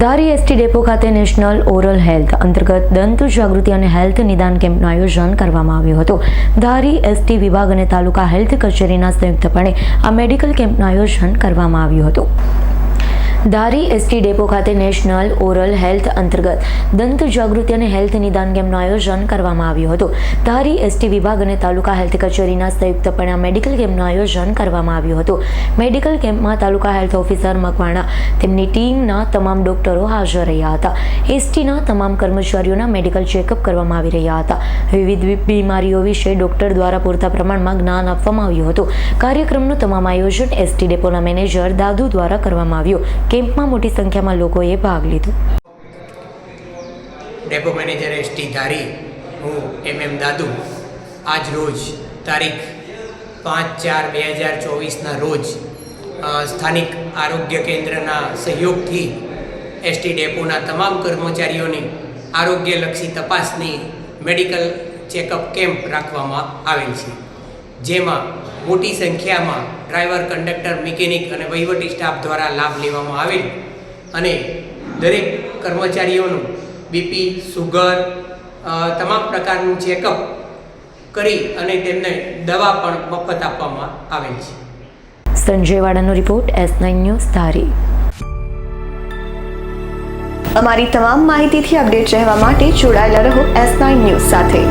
ધારી ST depot ખાતે national oral health અંતર્ગત દંત જાગૃતિ અને હેલ્થ નિદાન કેમ્પનું આયોજન કરવામાં આવ્યું હતું. ધારી એસટી વિભાગ અને તાલુકા હેલ્થ કચેરીના સંયુક્તપણે આ મેડિકલ કેમ્પનું આયોજન કરવામાં આવ્યું હતું. ધારી એસટી ડેપો ખાતે નેશનલ ઓરલ હેલ્થ અંતર્ગત દંત જાગૃતિ અને હેલ્થ નિદાન કેમ્પનું આયોજન કરવામાં આવ્યું હતું. ધારી એસટી વિભાગ અને તાલુકા હેલ્થ કચેરીના સંયુક્તપણે આ મેડિકલ કેમ્પનું આયોજન કરવામાં આવ્યું હતું. મેડિકલ કેમ્પમાં તાલુકા હેલ્થ ઓફિસર મકવાણા, તેમની ટીમના તમામ ડોક્ટરો હાજર રહ્યા હતા. એસટીના તમામ કર્મચારીઓના મેડિકલ ચેકઅપ કરવામાં આવી રહ્યા હતા. વિવિધ બીમારીઓ વિશે ડોક્ટર દ્વારા પૂરતા પ્રમાણમાં જ્ઞાન આપવામાં આવ્યું હતું. કાર્યક્રમનું તમામ આયોજન એસટી ડેપોના મેનેજર દાદુ દ્વારા કરવામાં આવ્યું. કેમ્પમાં મોટી સંખ્યામાં લોકોએ ભાગ લીધો. ડેપો મેનેજર એસટી ધારી, હું એમ એમ દાદુ. આજ રોજ તારીખ પાંચ ચાર બે હજાર ચોવીસના રોજ સ્થાનિક આરોગ્ય કેન્દ્રના સહયોગથી એસટી ડેપોના તમામ કર્મચારીઓની આરોગ્યલક્ષી તપાસની મેડિકલ ચેકઅપ કેમ્પ રાખવામાં આવેલ છે. જેમાં મોટી સંખ્યામાં ડ્રાઈવર કંડક્ટર મિકેનિક અને વહીવટી સ્ટાફ દ્વારા લાભ લેવામાં આવેલ અને દરેક કર્મચારીઓનું બીપી સુગર તમામ પ્રકારનું ચેકઅપ કરી અને તેમને દવા પણ મફત આપવામાં આવેલ છે. Sanjay વાડાનો report S nine news Dhari. અમારી તમામ માહિતીથી અપડેટ રહેવા માટે જોડાયેલા રહો એસ નાઇન ન્યૂઝ સાથે.